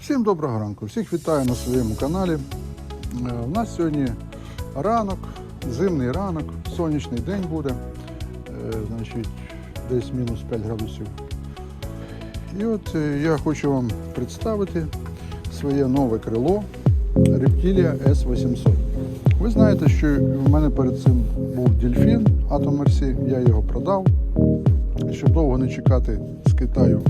Всім доброго ранку, всіх вітаю на своєму каналі. Е, У нас сьогодні ранок, зимний ранок, сонячний день буде, Е, значить, десь мінус 5 градусів. І от е, я хочу вам представити своє нове крило Reptilia S800. Ви знаєте, що в мене перед цим був дельфін Atom RC, я його продав. Щоб довго не чекати з Китаю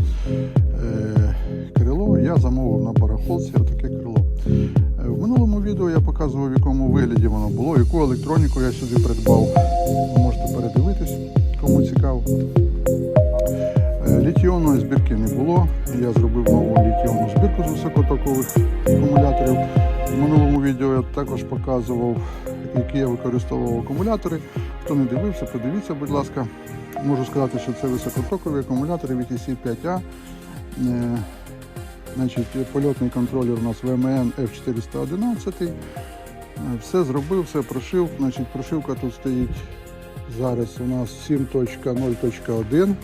я замовив на барахолці отаке крило. Е, В минулому відео я показував, в якому вигляді воно було, яку електроніку я сюди придбав. Ви можете передивитись, кому цікаво. Е, Літіонної збірки не було. Я зробив нову літіонну збірку з високотокових акумуляторів. В минулому відео я також показував, які я використовував акумулятори. Хто не дивився, подивіться, будь ласка. Можу сказати, що це високотокові акумулятори VTC 5A. Значить, польотний контролер у нас VMN F411. Е, Все зробив, все прошив. Значить, прошивка тут стоїть зараз у нас 7.0.1.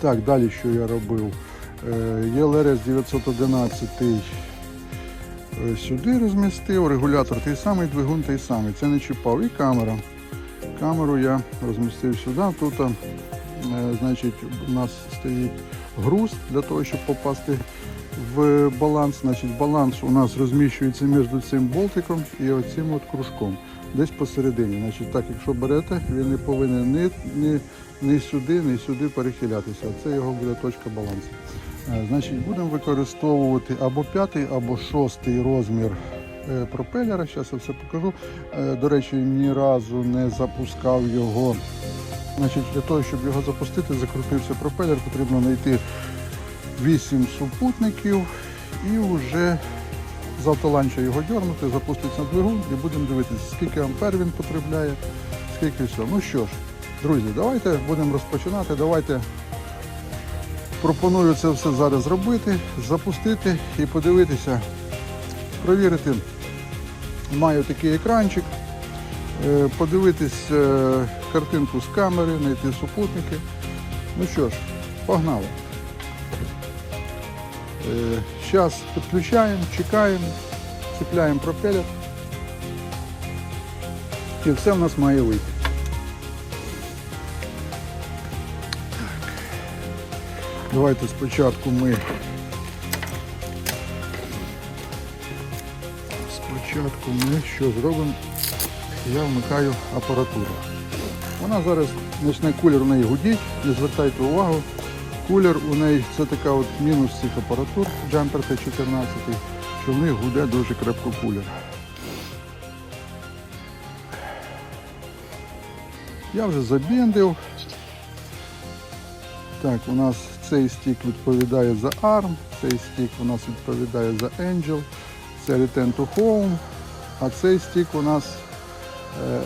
Так, далі що я робив? Е, ELRS 911 е, сюди розмістив, регулятор той самий, двигун той самий. Це не чіпав. І камера. Камеру я розмістив сюди. Тут е, значить, у нас стоїть груз для того, щоб попасти в баланс. Значить, баланс у нас розміщується між цим болтиком і оцим от кружком. Десь посередині. Значить, так, якщо берете, він не повинен ні, ні, ні сюди, ні сюди перехилятися. Це його буде точка балансу. Е, Значить, будемо використовувати або п'ятий, або шостий розмір е, пропелера. Зараз я все покажу. Е, До речі, ні разу не запускав його. Значить, Для того, щоб його запустити, закрутився пропелер, потрібно знайти 8 супутників і вже з автоланча його дернути, запуститься двигун і будемо дивитися, скільки ампер він потребляє, скільки все. Ну що ж, друзі, давайте будемо розпочинати. Давайте пропоную це все зараз зробити, запустити і подивитися, провірити. Маю такий екранчик, е, подивитись е, картинку з камери, знайти супутники. Ну що ж, погнали. Зараз підключаємо, чекаємо, цепляємо пропелер. І все в нас має вийти. Давайте спочатку ми спочатку ми що зробимо? Я вмикаю апаратуру. Вона зараз почне кулер у неї гудіть, не звертайте увагу. Кулер у неї це така от мінус цих апаратур Jumper T14, що в них гуде дуже крепко кулер. Я вже забіндив. Так, у нас цей стік відповідає за ARM, цей стік у нас відповідає за Angel, це Return to Home, а цей стік у нас е,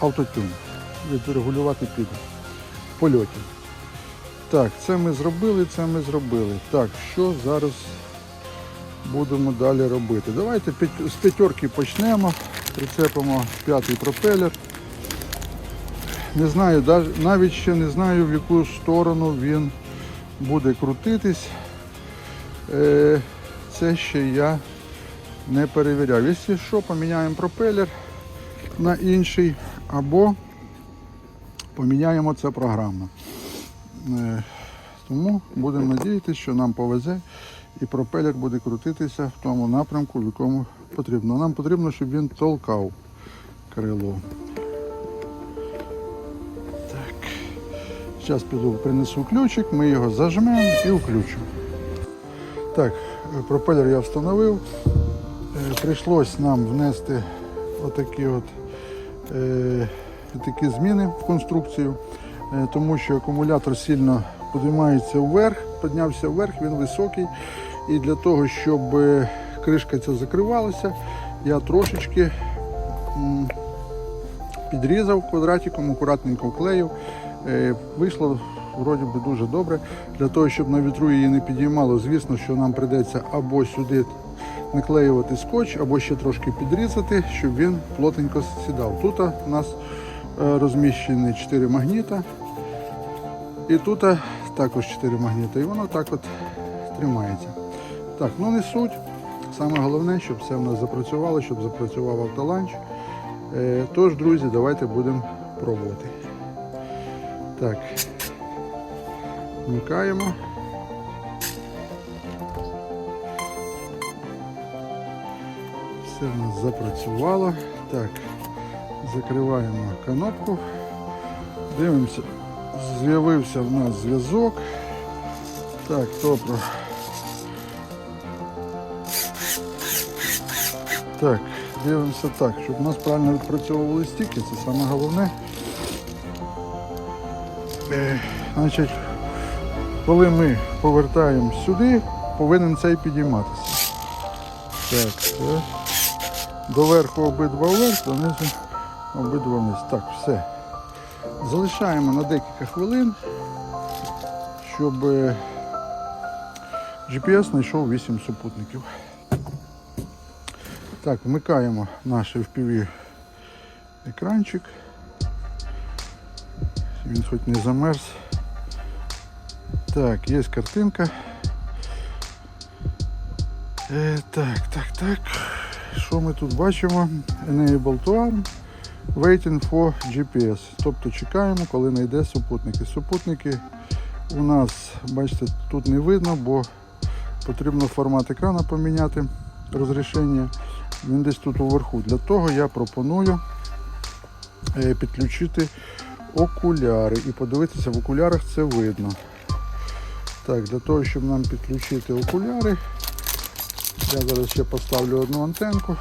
Autotune. Відрегулювати під в польоті. Так, це ми зробили, це ми зробили. Так, що зараз будемо далі робити? Давайте з п'ятерки почнемо. Прицепимо п'ятий пропелер. Не знаю, навіть ще не знаю, в яку сторону він буде крутитись. Е, Це ще я не перевіряв. Якщо що, поміняємо пропелер на інший або поміняємо це програмно. Е, Тому будемо надіятися, що нам повезе і пропелер буде крутитися в тому напрямку, в якому потрібно. Нам потрібно, щоб він толкав крило. Так. Зараз піду принесу ключик, ми його зажмемо і включимо. Так, пропелер я встановив. Е, Прийшлось нам внести отакі от е, такі зміни в конструкцію, е, тому що акумулятор сильно піднімається вверх, піднявся вверх, він високий. І для того, щоб е, кришка ця закривалася, я трошечки підрізав квадратиком, акуратненько вклеїв. Е, Вийшло вроді би дуже добре. Для того, щоб на вітру її не підіймало, звісно, що нам прийдеться або сюди наклеювати скотч, або ще трошки підрізати, щоб він плотненько сідав. Тут у нас розміщені 4 магніта. І тут також 4 магніти. І воно так от тримається. Так, ну не суть. Саме головне, щоб все в нас запрацювало, щоб запрацював автоланч. Е, Тож, друзі, давайте будемо пробувати. Так. Вмикаємо. Все в нас запрацювало. Так, закриваємо кнопку. Дивимося, з'явився в нас зв'язок. Так, добре. Так, дивимося так, щоб у нас правильно відпрацьовували стіки, це саме головне. Е, значить, коли ми повертаємо сюди, повинен цей підійматися. Так, це. Доверху обидва вверх, донизу обидва вниз. Так, все. Залишаємо на декілька хвилин, щоб е, GPS знайшов 8 супутників. Так, вмикаємо наш FPV екранчик. Він хоч не замерз. Так, є картинка. Е, так, так, так. Що ми тут бачимо? Enable to arm. Waiting for GPS. Тобто чекаємо, коли знайде супутники. Супутники у нас, бачите, тут не видно, бо потрібно формат екрану поміняти розрішення. Він десь тут уверху. Для того я пропоную е, підключити окуляри і подивитися в окулярах це видно. Так, для того, щоб нам підключити окуляри, я зараз ще поставлю одну антенку.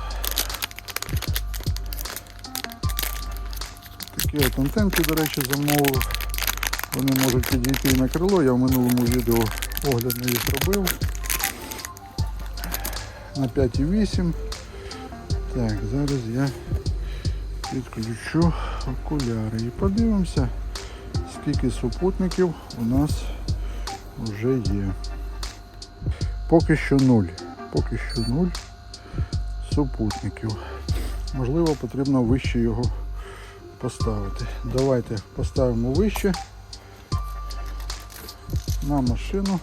Такі от антенки, до речі, замовив. Вони можуть підійти на крило. Я в минулому відео огляд на їх робив. На 5,8. Так, зараз я підключу окуляри і подивимося, скільки супутників у нас вже є. Поки що нуль. Поки що нуль супутників. Можливо, потрібно вище його поставити. Давайте поставимо вище на машину,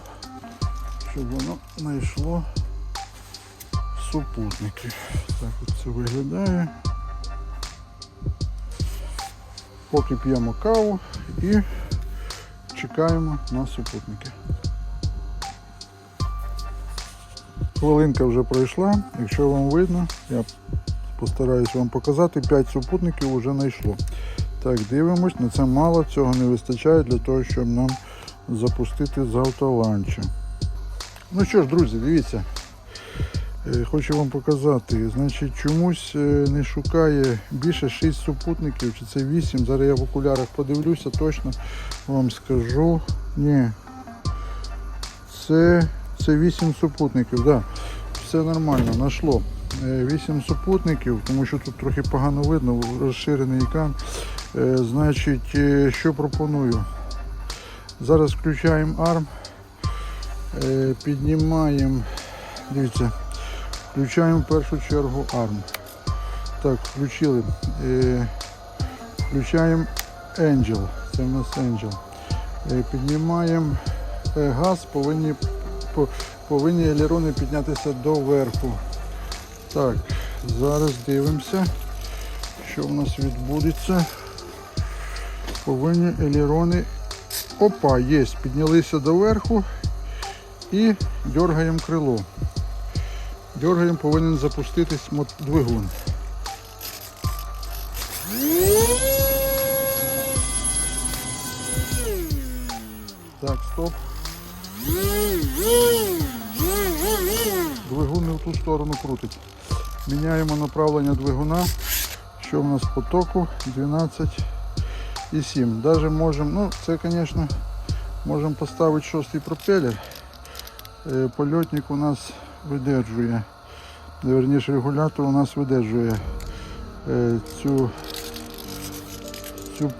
щоб воно знайшло супутники. Так от це виглядає. Поки п'ємо каву і чекаємо на супутники. Хвилинка вже пройшла. Якщо вам видно, я постараюсь вам показати, 5 супутників вже знайшло. Так, дивимось, на це мало, цього не вистачає для того, щоб нам запустити з автоланча. Ну що ж, друзі, дивіться. Е, Хочу вам показати, значить, чомусь е, не шукає більше 6 супутників, чи це 8. Зараз я в окулярах подивлюся, точно вам скажу. Ні. Це, це 8 супутників, да. Все нормально, знайшло. 8 супутників, тому що тут трохи погано видно, розширений екран. Е, Значить, е, що пропоную? Зараз включаємо е, піднімаємо, дивіться, включаємо в першу чергу ARM. Так, включили. Е, Включаємо Angel. Це в нас Angel. Е, Піднімаємо е, газ, повинні, по- повинні елерони піднятися доверху. Так, зараз дивимося, що в нас відбудеться. Повинні елерони. Опа, є, піднялися доверху і дергаємо крило. Дергаємо, повинен запуститись двигун. Так, стоп. Ту сторону крутить. Міняємо направлення двигуна. Що в нас по току? 12,7. Даже можемо, ну це, звісно, можемо поставити шостий пропелер. Е, Польотник у нас видержує. Верніше регулятор у нас видержує е, цю, цю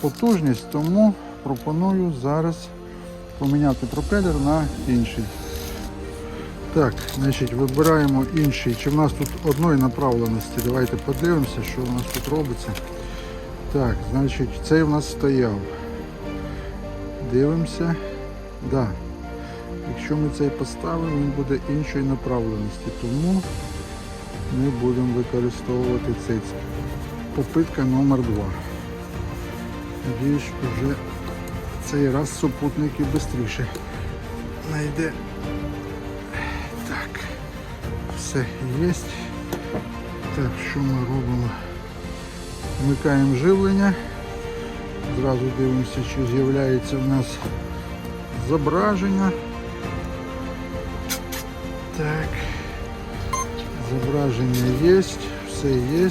потужність, тому пропоную зараз поміняти пропелер на інший. Так, значить, вибираємо інший. Чи в нас тут одної направленості? Давайте подивимося, що у нас тут робиться. Так, значить, цей у нас стояв. Дивимося. Да. Якщо ми цей поставимо, він буде іншої направленості, тому ми будемо використовувати цей. Попитка номер два. Надіюсь, вже цей раз супутники швидше знайде. все є. Так, що ми робимо? Вмикаємо живлення. Зразу дивимося, чи з'являється в нас зображення. Так. Зображення є, все є.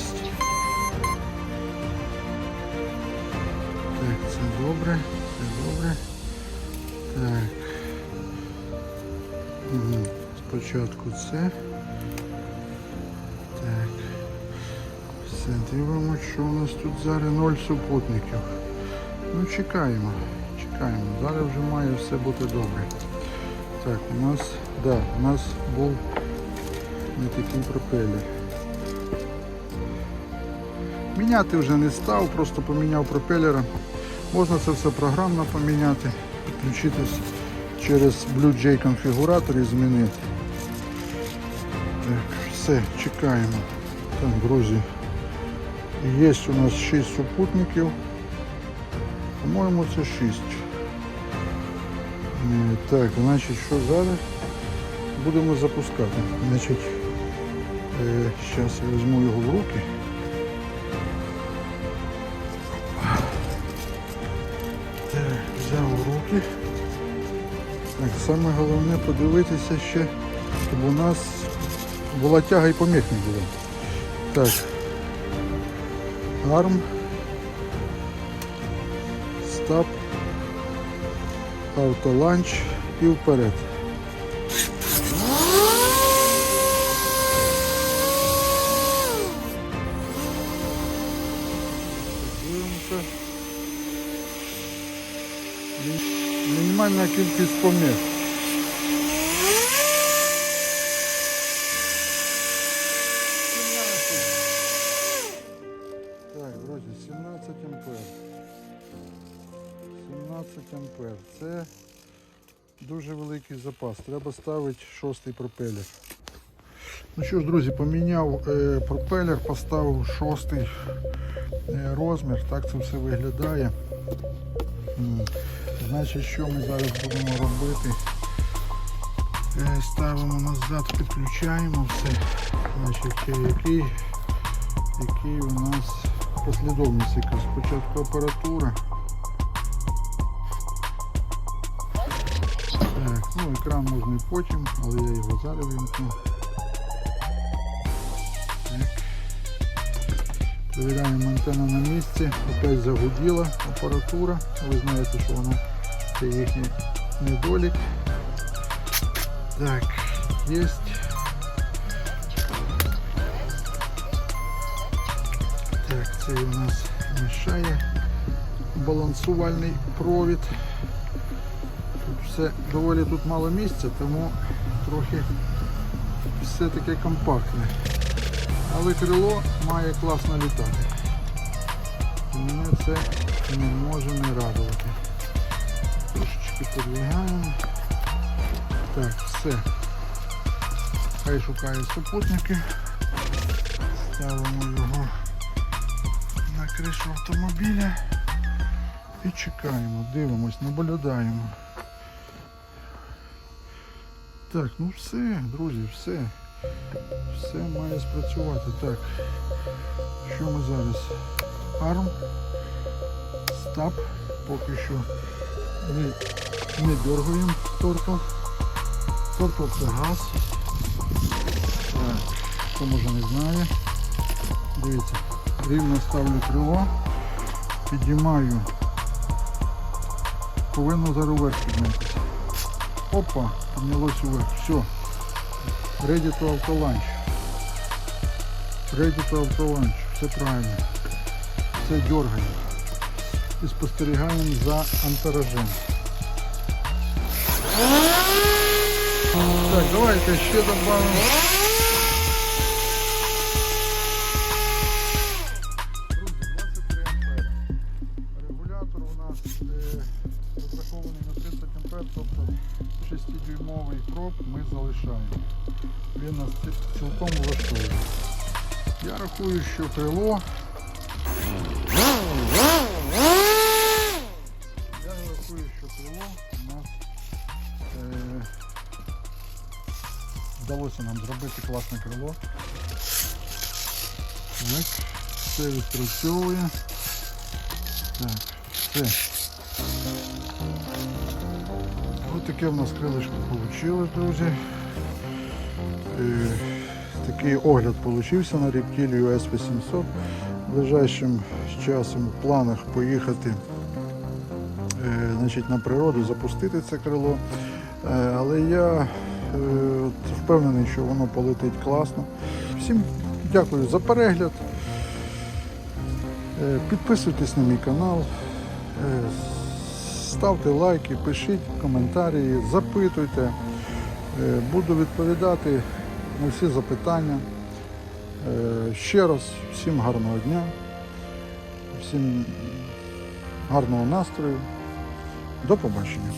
Так, це добре, це добре. Так. Угу. Спочатку це. Все, що у нас тут зараз ноль супутників. Ну чекаємо, чекаємо. Зараз вже має все бути добре. Так, у нас, да, у нас був не такий пропелер. Міняти вже не став, просто поміняв пропелера. Можна це все програмно поміняти, підключитись через Blue J конфігуратор і змінити. Так, все, чекаємо. Так, друзі. Є у нас 6 супутників. По-моєму, це 6. Е, Так, значить, що зараз? Будемо запускати. Значить, зараз я візьму його в руки. Так, взяв в руки. Так, саме головне подивитися ще, щоб у нас була тяга і поміх не було. Так. Арм. Стоп. Автоланч і вперед. Дивимося. Мі- Мінімальна кількість поміг. 17 ампер. Це дуже великий запас. Треба ставити шостий пропелер. Ну що ж, друзі, поміняв е, пропелер, поставив шостий е, розмір. Так це все виглядає. Значить, що ми зараз будемо робити? Е, ставимо назад, підключаємо все. Значить, е, який, який у нас послідовність яка. Спочатку апаратура. Ну екран можна і потім, але я його зараз вімкну. Так. Перевіряємо антенна на місці. Опять загуділа апаратура. Ви знаєте, що вона це їхній недолік. Так, єсть. Так, це у нас мішає балансувальний провід. Все доволі тут мало місця, тому трохи все таке компактне. Але крило має класно літати. Мене це не може не радувати. Трошечки подвигаємо. Так, все. Хай шукає супутники. Ставимо його на кришу автомобіля і чекаємо, дивимось, наблюдаємо. Так, ну все, друзі, все. Все має спрацювати. Так. Що ми зараз? Арм. Стап. Поки що ми не дергаємо торту. Торту це газ. Так. Хто може не знає. Дивіться, рівно ставлю крило, підіймаю. Повинно вверх піднятися. Опа, піднялось вверх. Все. Ready to автоланч. Ready to автоланч. Все правильно. Все дергаємо. І спостерігаємо за антиражем. Так, давайте ще додамо. Друзі, 23 ампера. Регулятор у нас е, розрахований на 30 ампер, тобто 6-дюймовий залишаємо. Він нас ці- цілком влаштовує. Я рахую, що крило. Я рахую, що крило у нас е, вдалося нам зробити класне крило. Так, все відпрацьовує. Так, все. Таке в нас крилишко вийшло, друзі. Е, Такий огляд получився на рептилію S800. Ближайшим часом в планах поїхати е, значить, на природу, запустити це крило. Е, Але я впевнений, що воно полетить класно. Всім дякую за перегляд. Підписуйтесь на мій канал, ставте лайки, пишіть коментарі, запитуйте. Е, Буду відповідати на всі запитання. Е, Ще раз всім гарного дня, всім гарного настрою. До побачення.